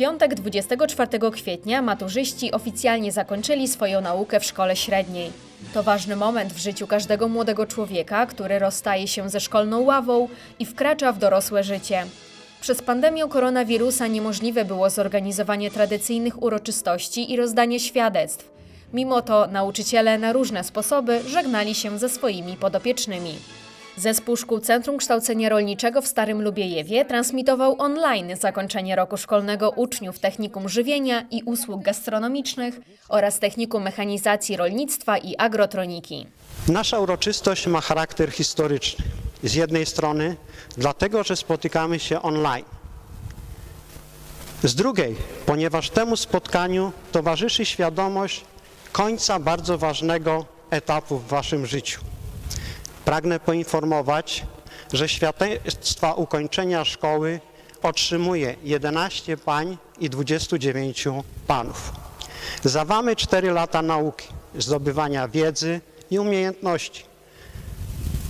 piątek 24 kwietnia maturzyści oficjalnie zakończyli swoją naukę w szkole średniej. To ważny moment w życiu każdego młodego człowieka, który rozstaje się ze szkolną ławą i wkracza w dorosłe życie. Przez pandemię koronawirusa niemożliwe było zorganizowanie tradycyjnych uroczystości i rozdanie świadectw. Mimo to nauczyciele na różne sposoby żegnali się ze swoimi podopiecznymi. Zespół Szkół Centrum Kształcenia Rolniczego w Starym Lubiejewie transmitował online zakończenie roku szkolnego uczniów Technikum Żywienia i Usług Gastronomicznych oraz Technikum Mechanizacji Rolnictwa i Agrotroniki. Nasza uroczystość ma charakter historyczny. Z jednej strony dlatego, że spotykamy się online. Z drugiej, ponieważ temu spotkaniu towarzyszy świadomość końca bardzo ważnego etapu w waszym życiu. Pragnę poinformować, że świadectwa ukończenia szkoły otrzymuje 11 pań i 29 panów. Za wami 4 lata nauki, zdobywania wiedzy i umiejętności,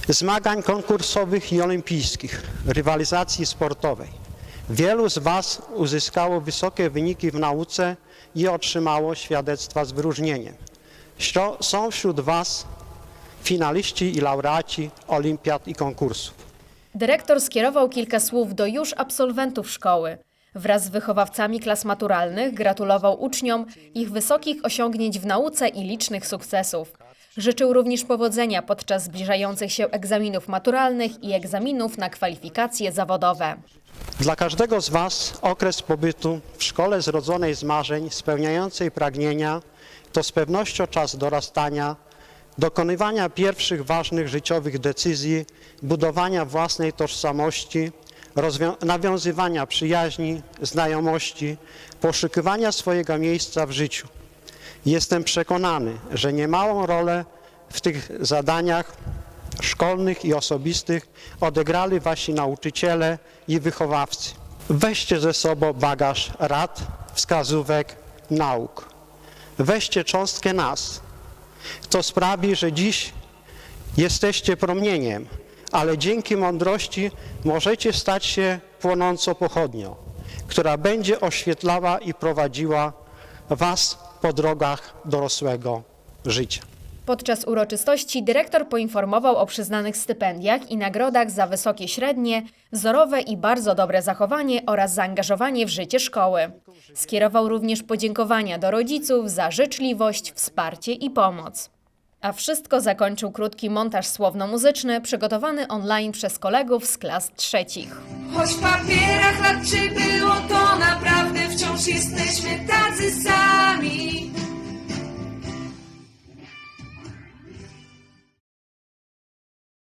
zmagań konkursowych i olimpijskich, rywalizacji sportowej. Wielu z Was uzyskało wysokie wyniki w nauce i otrzymało świadectwa z wyróżnieniem. Są wśród Was finaliści i laureaci olimpiad i konkursów. Dyrektor skierował kilka słów do już absolwentów szkoły. Wraz z wychowawcami klas maturalnych gratulował uczniom ich wysokich osiągnięć w nauce i licznych sukcesów. Życzył również powodzenia podczas zbliżających się egzaminów maturalnych i egzaminów na kwalifikacje zawodowe. Dla każdego z Was okres pobytu w szkole zrodzonej z marzeń, spełniającej pragnienia, to z pewnością czas dorastania, dokonywania pierwszych ważnych życiowych decyzji, budowania własnej tożsamości, nawiązywania przyjaźni, znajomości, poszukiwania swojego miejsca w życiu. Jestem przekonany, że niemałą rolę w tych zadaniach szkolnych i osobistych odegrali wasi nauczyciele i wychowawcy. Weźcie ze sobą bagaż rad, wskazówek, nauk. Weźcie cząstkę nas. To sprawi, że dziś jesteście promieniem, ale dzięki mądrości możecie stać się płonącą pochodnią, która będzie oświetlała i prowadziła was po drogach dorosłego życia. Podczas uroczystości dyrektor poinformował o przyznanych stypendiach i nagrodach za wysokie średnie, wzorowe i bardzo dobre zachowanie oraz zaangażowanie w życie szkoły. Skierował również podziękowania do rodziców za życzliwość, wsparcie i pomoc. A wszystko zakończył krótki montaż słowno-muzyczny przygotowany online przez kolegów z klas trzecich. Choć w papierach lat przybyło to naprawdę wciąż jesteśmy tacy sami